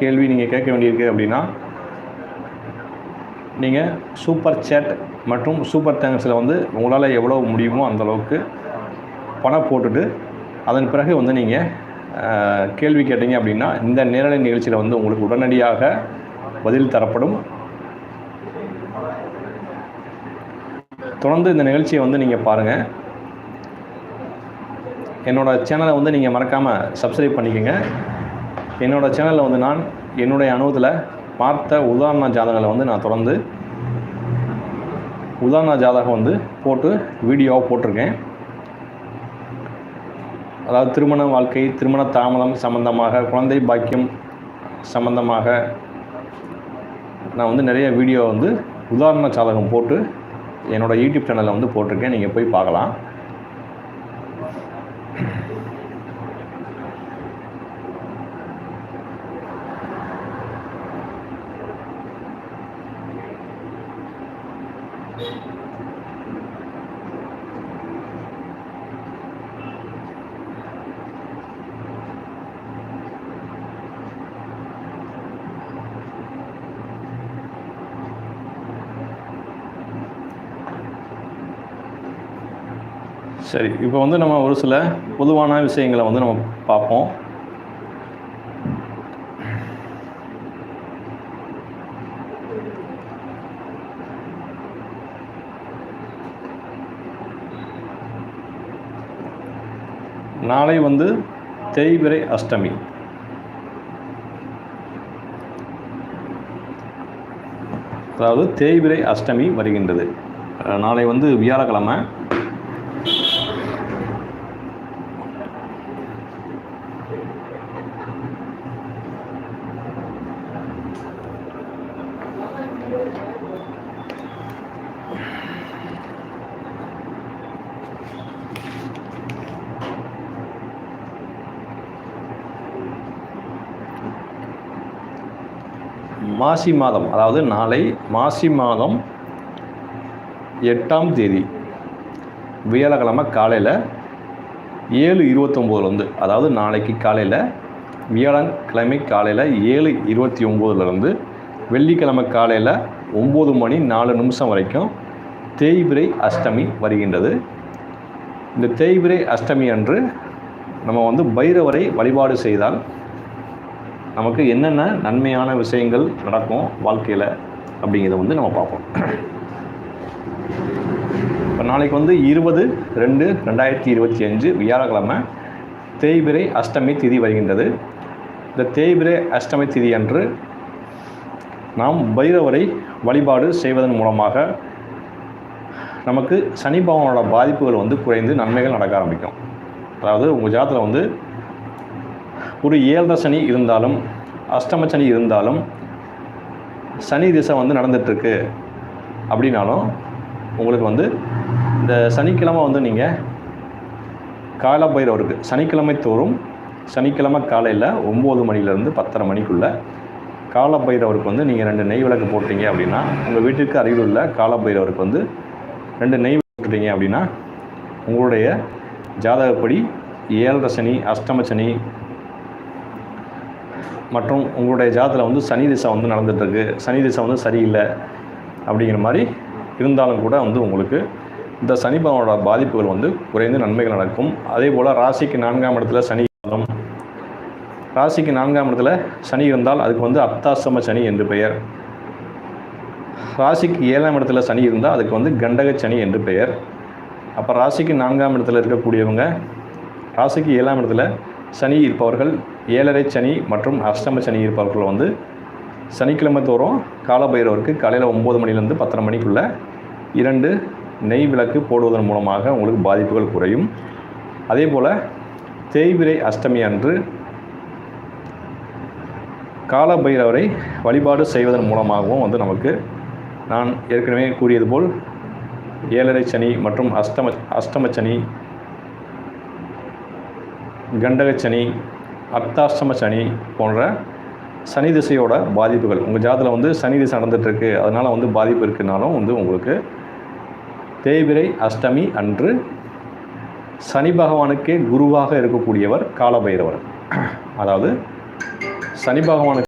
கேள்வி நீங்கள் கேட்க வேண்டியிருக்கு அப்படின்னா நீங்கள் சூப்பர் சேட் மற்றும் சூப்பர் தேங்க்ஸில் வந்து உங்களால் எவ்வளோ முடியுமோ அந்த அளவுக்கு பணம் போட்டுட்டு அதன் பிறகு வந்து நீங்கள் கேள்வி கேட்டீங்க அப்படின்னா இந்த நேரலை நிகழ்ச்சியில் வந்து உங்களுக்கு உடனடியாக பதில் தரப்படும். தொடர்ந்து இந்த நிகழ்ச்சியை வந்து நீங்கள் பாருங்கள் என்னோடய சேனலை வந்து நீங்கள் மறக்காமல் சப்ஸ்கிரைப் பண்ணிக்கோங்க. என்னோடய சேனலில் வந்து நான் என்னுடைய அனுபவத்தில் பார்த்த உதாரண ஜாதகங்களை வந்து நான் தொடர்ந்து உதாரண ஜாதகம் வந்து போட்டு வீடியோவாக போட்டிருக்கேன். அதாவது திருமண வாழ்க்கை திருமண தாமதம் சம்பந்தமாக குழந்தை பாக்கியம் சம்பந்தமாக நான் வந்து நிறைய வீடியோ வந்து உதாரண ஜாதகம் போட்டு என்னோடய யூடியூப் சேனலில் வந்து போட்டிருக்கேன். நீங்கள் போய் பார்க்கலாம். சரி இப்போ வந்து நம்ம ஒரு சில பொதுவான விஷயங்களை வந்து நம்ம பார்ப்போம். நாளை வந்து தேய்பிரை அஷ்டமி. அதாவது தேய்பிரை அஷ்டமி வருகின்றது. நாளை வந்து வியாழக்கிழமை. மாசி மாதம் அதாவது நாளை மாசி மாதம் எட்டாம் தேதி வியாழக்கிழமை காலையில் ஏழு இருபத்தொம்போதுலேருந்து அதாவது நாளைக்கு காலையில் வியாழக்கிழமை காலையில் ஏழு இருபத்தி ஒம்போதுலேருந்து வெள்ளிக்கிழமை காலையில் ஒம்பது மணி நாலு நிமிஷம் வரைக்கும் தேய்பிரை அஷ்டமி வருகின்றது. இந்த தேய்பிரை அஷ்டமி அன்று நம்ம வந்து பைரவரை வழிபாடு செய்தால் நமக்கு என்னென்ன நன்மையான விஷயங்கள் நடக்கும் வாழ்க்கையில் அப்படிங்கிறத வந்து நம்ம பார்ப்போம். இப்போ நாளைக்கு வந்து இருபது ரெண்டு ரெண்டாயிரத்தி இருபத்தி அஞ்சு வியாழக்கிழமை தேய்பிரை அஷ்டமி திதி வருகின்றது. இந்த தேய்பிரை அஷ்டமி திதி அன்று நாம் பைரவரை வழிபாடு செய்வதன் மூலமாக நமக்கு சனி பகவானோட பாதிப்புகள் வந்து குறைந்து நன்மைகள் நடக்க ஆரம்பிக்கும். அதாவது உங்கள் ஜாதத்தில் வந்து ஒரு ஏழரை சனி இருந்தாலும் அஷ்டம சனி இருந்தாலும் சனி திசை வந்து நடந்துகிட்ருக்கு அப்படின்னாலும் உங்களுக்கு வந்து இந்த சனிக்கிழமை வந்து நீங்கள் கால பைரவருக்கு சனிக்கிழமை தோறும் சனிக்கிழமை காலையில் ஒம்பது மணிலேருந்து பத்தரை மணிக்குள்ளே கால பைரவருக்கு வந்து நீங்கள் ரெண்டு நெய் விளக்கு போட்டீங்க அப்படின்னா உங்கள் வீட்டுக்கு அருகில் உள்ள கால பைரவருக்கு வந்து ரெண்டு நெய் போட்டுட்டீங்க அப்படின்னா உங்களுடைய ஜாதகப்படி ஏழரை சனி அஷ்டம சனி மற்றும் உங்களுடைய ஜாதத்தில் வந்து சனி திசை வந்து நடந்துகிட்ருக்கு சனி திசை வந்து சரியில்லை அப்படிங்கிற மாதிரி இருந்தாலும் கூட வந்து உங்களுக்கு இந்த சனி பகவானோட பாதிப்புகள் வந்து குறைந்து நன்மைகள் நடக்கும். அதே போல் ராசிக்கு நான்காம் இடத்துல சனி இருந்தாலும் ராசிக்கு நான்காம் இடத்துல சனி இருந்தால் அதுக்கு வந்து அப்தாசம சனி என்று பெயர். ராசிக்கு ஏழாம் இடத்துல சனி இருந்தால் அதுக்கு வந்து கண்டக சனி என்று பெயர். அப்போ ராசிக்கு நான்காம் இடத்துல இருக்கக்கூடியவங்க ராசிக்கு ஏழாம் இடத்துல சனி இருப்பவர்கள் ஏழரை சனி மற்றும் அஷ்டம சனி இருப்பவர்கள் வந்து சனிக்கிழமை தோறும் காலபைரவருக்கு காலையில் ஒம்பது மணிலேருந்து பத்தரை மணிக்குள்ளே இரண்டு நெய் விளக்கு போடுவதன் மூலமாக உங்களுக்கு பாதிப்புகள் குறையும். அதே போல் தேய்விரை அஷ்டமி அன்று காலபைரவரை வழிபாடு செய்வதன் மூலமாகவும் வந்து நமக்கு நான் ஏற்கனவே கூறியது போல் ஏழரை சனி மற்றும் அஷ்டம அஷ்டம சனி கண்டக சனி அர்த்தாஷ்டம சனி போன்ற சனி திசையோட பாதிப்புகள். உங்கள் ஜாதத்தில் வந்து சனி திசை நடந்துகிட்ருக்கு அதனால் வந்து பாதிப்பு இருக்குனாலும் வந்து உங்களுக்கு தேய்பிரை அஷ்டமி அன்று சனி பகவானுக்கே குருவாக இருக்கக்கூடியவர் காலபைரவர். அதாவது சனி பகவானுக்கு